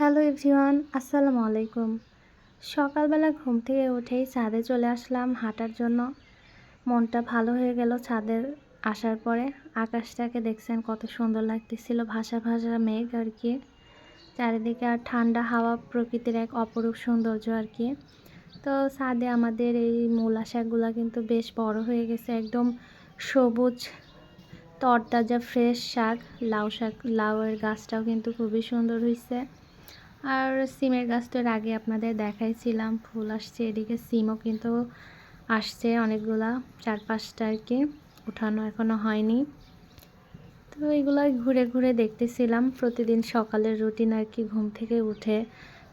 Hello everyone, আসসালামু আলাইকুম। সকালবেলা ঘুম থেকে উঠেই ছাদে চলে আসলাম হাঁটার জন্য। মনটা ভালো হয়ে গেল ছাদের আসার পরে। আকাশটাকে দেখছেন কত সুন্দর লাগতেছিল, ভাসা ভাসা মেঘ আর কি। চারিদিকে আর ঠান্ডা হাওয়া প্রকৃতির এক অপরূপ সৌন্দর্য আর কি। তো ছাদে আমাদের এই মূলা শাকগুলো কিন্তু বেশ বড় হয়ে গেছে, একদম সবুজ, তরতাজা ফ্রেশ শাক। লাউ শাক, লাউয়ের গাছটাও কিন্তু খুবই সুন্দর হয়েছে আর সিমের গাছ তো এর আগে আপনাদের দেখাইছিলাম, ফুল আসছে, এদিকে সিমও কিন্তু আসছে অনেকগুলা চার পাঁচটা আর কি, উঠানো এখনও হয়নি। তো এগুলো ঘুরে ঘুরে দেখতেছিলাম, প্রতিদিন সকালের রুটিন আর কি, ঘুম থেকে উঠে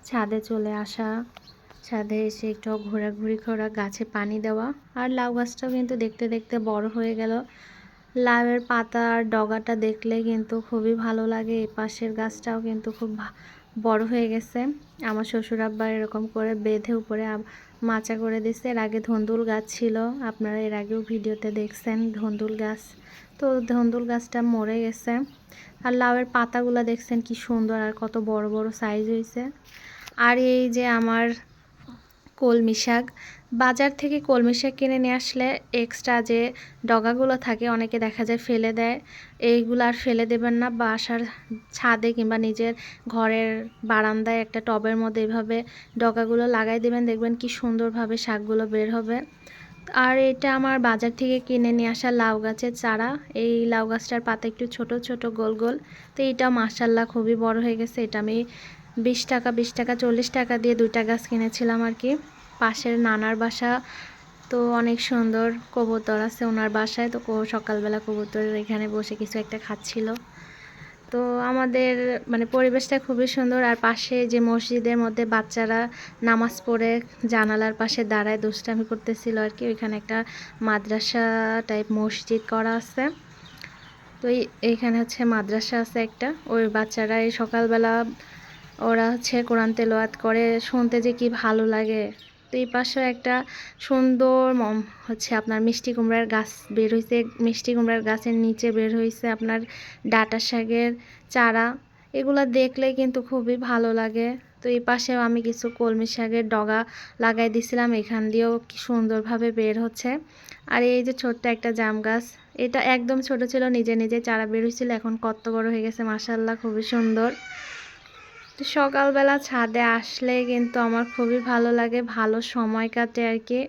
ছাদে চলে আসা, ছাদে এসে একটু ঘোরাঘুরি করা, গাছে পানি দেওয়া, আর লাউ গাছটাও কিন্তু দেখতে দেখতে বড় হয়ে গেল। লাউয়ের পাতা আর ডগাটা দেখলে কিন্তু খুবই ভালো লাগে এই পাশের গাছটাও কিন্তু খুব বড় হয়ে গেছে। আমার শ্বশুর আব্বা এরকম করে বেঁধে উপরে মাচা করে দিছে। এর আগে ধন্দুল গাছ ছিল। আপনারা এর আগেও ভিডিওতে দেখছেন ধন্দুল গাছ। তো ধন্দুল গাছটা মরে গেছে। আর লাউয়ের পাতাগুলো দেখছেন কি সুন্দর আর কত বড় বড় সাইজ হয়েছে আর এই যে আমার কলমি শাক। বাজার থেকে কলমি শাক কিনে নিয়ে আসলে এক্সট্রা যে ডগাগুলো থাকে, অনেকে দেখা যায় ফেলে দেয়। এইগুলো আর ফেলে দেবেন না, বাসার ছাদে কিংবা নিজের ঘরের বারান্দায় একটা টবের মধ্যে এভাবে ডগাগুলো লাগাই দেবেন, দেখবেন কি সুন্দরভাবে শাকগুলো বের হবে। আর এটা আমার বাজার থেকে কিনে নিয়ে আসা লাউ গাছের চারা। এই লাউ গাছটার পাতা একটু ছোট ছোট, গোল গোল। তো এইটা মাসাল্লাহ খুবই বড় হয়ে গেছে, এটা আমি বিশ টাকা বিশ টাকা, চল্লিশ টাকা দিয়ে দুইটা গাছ কিনেছিলাম আর কি। পাশের নানার বাসা তো অনেক সুন্দর, কবুতর আছে ওনার বাসায়, তো সকালবেলা কবুতর এখানে বসে কিছু একটা খাচ্ছিল। তো আমাদের মানে পরিবেশটা খুবই সুন্দর, আর পাশে যে মসজিদের মধ্যে বাচ্চারা নামাজ পড়ে, জানালার পাশে দাঁড়ায় দুষ্টামি করতেছিল আর কি, ওইখানে একটা মাদ্রাসা টাইপ মসজিদ করা আছে। তো এইখানে হচ্ছে মাদ্রাসা আছে একটা, ওই বাচ্চারা এই সকালবেলা ওরা হচ্ছে কোরআন তেলোয়াত করে, শুনতে যে কি ভালো লাগে। তো এই পাশে একটা সুন্দর মম, হচ্ছে আপনার মিষ্টি কুমড়ার গাছ বের হয়েছে মিষ্টি কুমড়ার গাছের নিচে বের হয়েছে আপনার ডাটা শাকের চারা। এগুলো দেখলে কিন্তু খুবই ভালো লাগে। তো এই পাশেও আমি কিছু কলমি শাকের ডগা লাগাই দিছিলাম, এখান দিয়েও কি সুন্দরভাবে বের হচ্ছে। আর এই যে ছোট্ট একটা জাম গাছ, এটা একদম ছোট ছিল, নিজে নিজে চারা বের হয়েছিল এখন কত বড় হয়ে গেছে মাসাল্লাহ খুবই সুন্দর। তো সকালবেলা ছাদে আসলে কিন্তু আমার খুবই ভালো লাগে, ভালো সময় কাটে আর কি।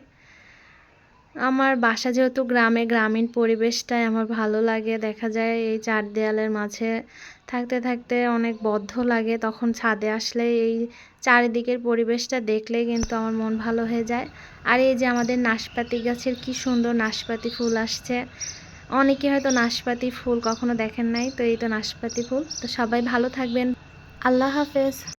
আমার বাসা যেহেতু গ্রামে, গ্রামীণ পরিবেশটাই আমার ভালো লাগে। দেখা যায় এই চার দেয়ালের মাঝে থাকতে থাকতে অনেক বদ্ধ লাগে, তখন ছাদে আসলে এই চারিদিকের পরিবেশটা দেখলে কিন্তু আমার মন ভালো হয়ে যায়। আর এই যে আমাদের নাশপাতি গাছের কি সুন্দর নাশপাতি ফুল আসছে। অনেকে হয়তো নাশপাতি ফুল কখনো দেখেন নাই, তো এই তো নাশপাতি ফুল। তো সবাই ভালো থাকবেন। আল্লাহ হাফেজ।